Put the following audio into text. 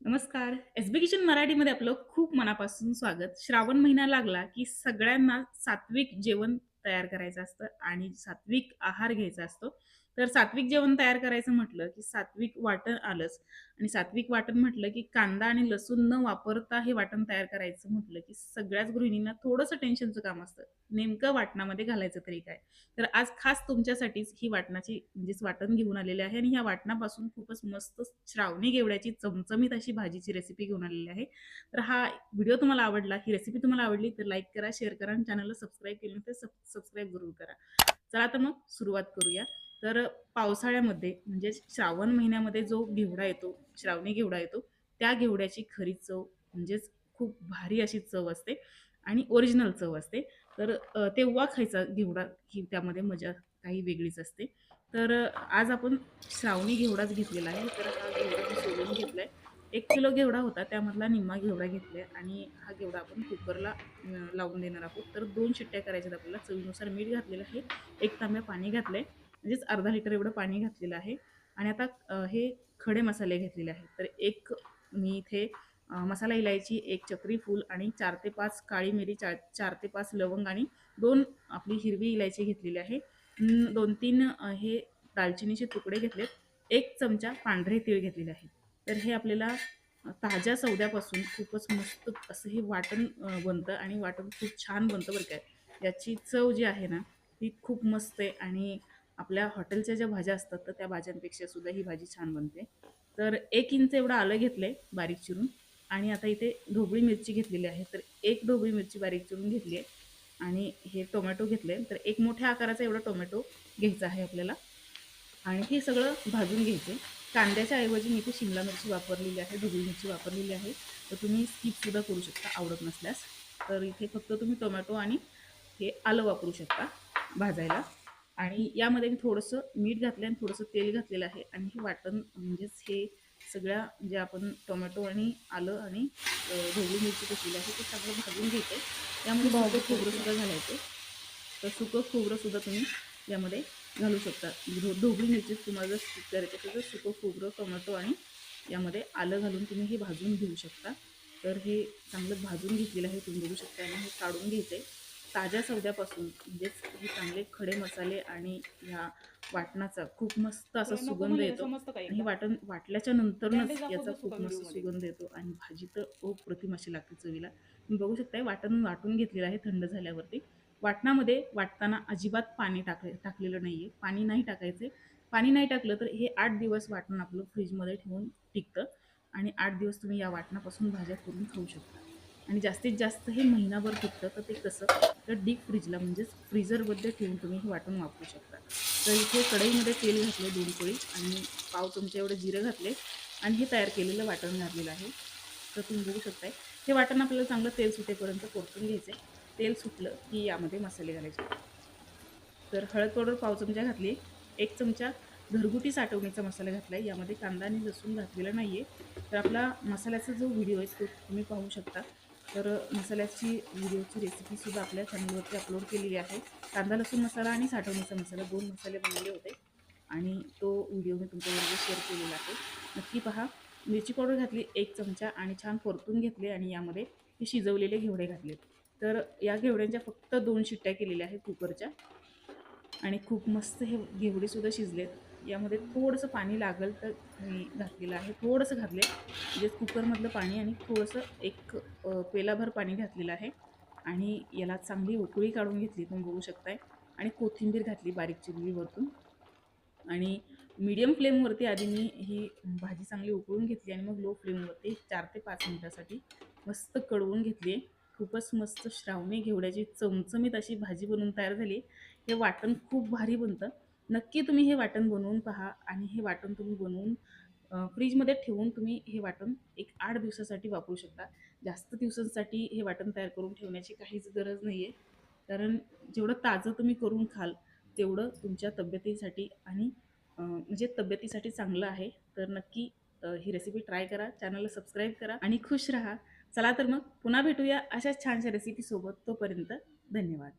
नमस्कार. SB kitchen मराठीमध्ये आपलं खूप मनापासून स्वागत. श्रावण महिना लागला, की सगळ्यांना सात्विक जेवण तयार करायचं असतं आणि सात्विक आहार घ्यायचा असतो. तर सात्विक जेवण तयार करायचं म्हटलं, की सात्विक वाटण आलंच आणि सात्विक वाटण म्हटलं, की कांदा आणि लसूण न वापरता हे वाटण तयार करायचं म्हटलं, की सगळ्याच गृहिणींना थोडंसं टेन्शनचं काम असतं. नेमकं वाटणामध्ये घालायचं तरी काय? तर आज खास तुमच्यासाठीच ही वाटणाची म्हणजेच वाटण घेऊन आलेले आहे आणि ह्या वाटणापासून खूपच मस्त श्रावणी घेवड्याची चमचमीत अशी भाजीची रेसिपी घेऊन आलेली आहे. तर हा व्हिडिओ तुम्हाला आवडला, ही रेसिपी तुम्हाला आवडली तर लाईक करा, शेअर करा आणि चॅनलला सबस्क्राईब केलं तर सबस्क्राईब जरूर करा. चला तर मग सुरुवात करूया. तर पावसाळ्यामध्ये म्हणजे श्रावण महिन्यामध्ये जो घेवडा येतो, श्रावणी घेवडा येतो, त्या घेवड्याची खरी चव म्हणजेच खूप भारी अशी चव असते आणि ओरिजिनल चव असते. तर तेव्हा खायचा घेवडा ही त्यामध्ये मजा काही वेगळीच असते. तर आज आपण श्रावणी घेवडाच घेतलेला आहे. तर हा घेवडा मी घेतला आहे एक किलो घेवडा होता त्यामधला निम्मा घेवडा घेतलाय आणि हा घेवडा आपण कुकरला लावून देणार आहोत. तर दोन शिट्ट्या करायच्यात आपल्याला. चवीनुसार मीठ घातलेलं आहे. एक तांब्या पाणी घातलंय. म्हणजेच अर्धा लिटर एवढं पाणी घातलेलं आहे आणि आता हे खडे मसाले घेतलेले आहेत. तर एक मी इथे मसाला इलायची, एक चक्री फूल आणि चार ते पाच काळी मिरी, 4 4 ते पाच लवंग आणि दोन आपली हिरवी इलायची घेतलेली आहे. दोन तीन हे दालचिनीचे तुकडे घेतलेत. एक चमचा पांढरे तीळ घेतलेले आहेत. तर हे आपल्याला ताज्या सौद्यापासून खूपच मस्त असं हे वाटण बनतं आणि वाटण खूप छान बनतं बरं काय. याची चव जी आहे ना, ती खूप मस्त आहे आणि आपल्या हॉटेलच्या ज्या भाज्या असतात, तर त्या भाज्यांपेक्षा सुद्धा ही भाजी छान बनते. तर एक इंच एवढं आलं घेतलं आहे बारीक चिरून आणि आता इथे ढोबळी मिरची घेतलेली आहे. तर एक ढोबळी मिरची बारीक चिरून घेतली आहे आणि हे टोमॅटो घेतले. तर एक मोठ्या आकाराचा एवढा टोमॅटो घ्यायचा आहे आपल्याला आणि हे सगळं भाजून घ्यायचं कांद्याच्या ऐवजी मी इथे शिमला मिरची वापरलेली आहे, ढोबळी मिरची वापरलेली आहे. तर तुम्ही स्किपसुद्धा करू शकता आवडत नसल्यास. तर इथे फक्त तुम्ही टोमॅटो आणि हे आलं वापरू शकता भाजायला. आणि यामध्ये मी थोडंसं मीठ घातलं आणि थोडंसं तेल घातलेलं आहे. आणि हे वाटण म्हणजेच हे सगळ्या जे आपण टोमॅटो आणि आलं आणि ढोबळी मिरची घेतलेली आहे ते चांगलं भाजून घ्यायचं यामध्ये सुकं खोबरंसुद्धा घालायचं. तर सुकं खोबरंसुद्धा तुम्ही यामध्ये घालू शकता ढोबळी मिरची तुम्हाला जर स्किप करायची असेल तर सुकं खोबरं टोमॅटो आणि यामध्ये आलं घालून तुम्ही हे भाजून घेऊ शकता. तर हे चांगलं भाजून घेतलेलं आहे तुम्ही बघू शकता. आणि हे काढून घ्यायचं आहे ताज्या सौद्यापासून म्हणजेच हे चांगले खडे मसाले आणि ह्या वाटणाचा खूप मस्त असा सुगंध येतो. आणि हे वाटण वाटल्याच्या नंतरच याचा खूप मस्त सुगंध येतो. आणि भाजी तर अप्रतिम अशी लागते चवीला. तुम्ही बघू शकताय वाटण वाटून घेतलेलं आहे थंड झाल्यावरती. वाटणामध्ये वाटताना अजिबात पाणी टाक टाकलेलं नाही आहे पाणी नाही टाकायचे. पाणी नाही टाकलं तर हे आठ दिवस वाटण आपलं फ्रीजमध्ये ठेवून टिकतं आणि आठ दिवस तुम्ही या वाटणापासून भाज्या करून खाऊ शकता. आणि जास्तीत जास्त हे महिनाभर टिकतं तर ते कसं? तर डीप फ्रीजला म्हणजेच फ्रीजरमध्ये ठेवून तुम्ही हे वाटण वापरू शकता. तर इथे कढईमध्ये तेल घातलं दोन पोळी आणि पाव चमचे एवढं जिरं घातले आणि हे तयार केलेलं वाटण घातलेलं आहे. तर तुम्ही बघू शकताय. हे वाटण आपल्याला चांगलं तेल सुटेपर्यंत परतून घ्यायचं आहे तेल सुटलं की यामध्ये मसाले घालायचे. तर हळद पावडर पाव चमचा घातली एक चमचा घरगुती साठवणीचा मसाला घातला आहे. यामध्ये कांदा आणि लसूण घातलेला नाही आहे तर आपला मसाल्याचा जो व्हिडिओ आहे तो तुम्ही पाहू शकता. तर मसाल्याची व्हिडिओची रेसिपीसुद्धा आपल्या चॅनलवरती अपलोड केलेली आहे. कांदा लसूण मसाला आणि साठवणीचा मसाला दोन मसाले बनवले होते. आणि तो व्हिडिओ मी तुमच्याबरोबर शेअर केलेला आहे. नक्की पहा. मिरची पावडर घातली एक चमचा आणि छान परतून घेतले आणि यामध्ये हे शिजवलेले घेवडे घातले तर या घेवड्यांच्या फक्त दोन शिट्ट्या केलेल्या आहेत कुकरच्या. आणि खूप मस्त हे घेवडेसुद्धा शिजलेत. यामध्ये थोडंसं पाणी लागेल तर मी घातलेलं आहे. थोडंसं घातले म्हणजे कुकरमधलं पाणी आणि थोडंसं एक पेलाभर पाणी घातलेलं आहे. आणि याला चांगली उकळी काढून घेतली तुम्ही बघू शकताय. आणि कोथिंबीर घातली बारीक चिरली वरतून. आणि मीडियम फ्लेमवरती आधी मी ही भाजी चांगली उकळून घेतली आणि मग लो फ्लेमवरती चार ते पाच मिनटासाठी मस्त कढवून घेतली आहे खूपच मस्त श्रावणी घेवड्याची चमचमीत अशी भाजी बनवून तयार झाली. हे वाटण खूप भारी बनतं. नक्की तुम्ही हे वाटण बनवून पहा आणि हे वाटण तुम्ही बनवून फ्रीजमध्ये ठेवून तुम्ही हे वाटण एक आठ दिवसासाठी वापरू शकता. जास्त दिवसांसाठी हे वाटण तयार करून ठेवण्याची काहीच गरज नाही आहे कारण जेवढं ताजं तुम्ही करून खाल तेवढं तुमच्या तब्येतीसाठी आणि म्हणजे तब्येतीसाठी चांगलं आहे. तर नक्की ही रेसिपी ट्राय करा चॅनलला सबस्क्राईब करा आणि खुश राहा. चला तर मग पुन्हा भेटूया अशाच छानशा रेसिपीसोबत तोपर्यंत धन्यवाद.